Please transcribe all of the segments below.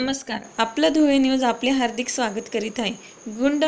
नमस्कार. आपलं धुळे न्यूज आपले हार्दिक स्वागत करीत आहे. गुंड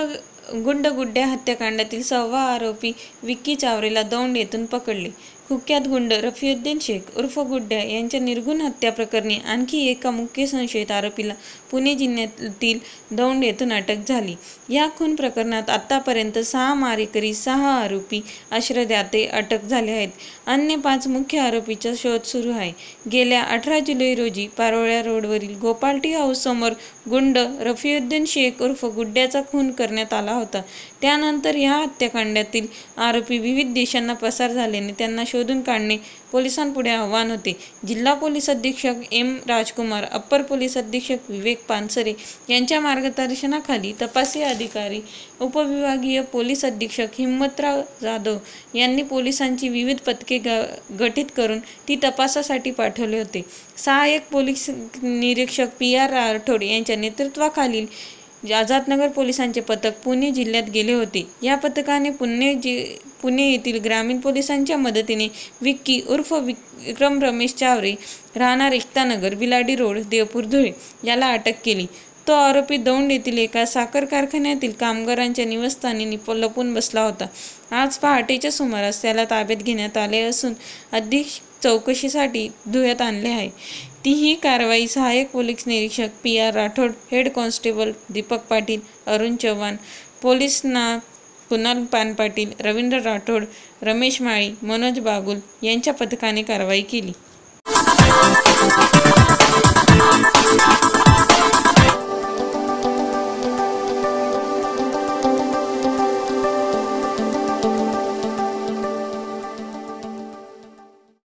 गुंडगुड्ड्या हत्याकांडातील सहावा आरोपी विक्की चावरेला दौंड येथून पकडले. कुख्यात गुंड रफियुद्दीन शेख उर्फ गुड्ड्या यांच्या निर्गुण हत्या प्रकरणी आणखी एका मुख्य संशयित आरोपीला पुणे जिल्ह्यातील दौंड येथून अटक झाली. या खून प्रकरणात आतापर्यंत सहा मारेकरी सहा आरोपी आश्रयदाते अटक झाले आहेत. अन्य पाच मुख्य आरोपीचा शोध सुरू आहे. गेल्या अठरा जुलै रोजी पारोळ्या रोडवरील गोपाल्टी हाऊस समोर गुंड रफियुद्दीन शेख उर्फ गुड्ड्याचा खून करण्यात आला होता. त्यानंतर या हत्याकांडातील आरोपी विविध देशांना पसार झाल्याने त्यांना शोधून काढणे पोलिसांपुढे आव्हान होते. जिल्हा पोलीस अधीक्षक एम राजकुमार अप्पर पोलीस अधीक्षक विवेक पानसरे यांच्या मार्गदर्शनाखाली तपासी अधिकारी उपविभागीय पोलीस अधीक्षक हिम्मतराव जाधव यांनी पोलिसांची विविध पथके गठीत करून ती तपासासाठी पाठवले होते. सहाय्यक पोलीस निरीक्षक पी आर राठोड यांच्या नेतृत्वाखालील आझादनगर पोलिसांचे पथक पुणे जिल्ह्यात गेले होते. या पथकाने पुणे जि पुणे येथील ग्रामीण पोलिसांच्या मदतीने विक्की उर्फ विक्रम रमेश चावरे राहणार एकतानगर बिलाडी रोड देवपूर धुळे याला अटक केली. तो आरोपी दौंड येथील एका साखर कारखान्यातील कामगारांच्या निवासस्थानी लपून बसला होता. आज पहाटेच्या सुमारास त्याला ताब्यात घेण्यात आले असून अधिक चौकशीसाठी धुळ्यात आणले आहे. ती ही कारवाई सहाय्यक पोलीस निरीक्षक P R Rathod head constable Deepak Patil Arun Chavan police ना कुणाल पान पाटील रवींद्र राठोड रमेश माळी मनोज बागुल यांच्या पथकाने कारवाई केली.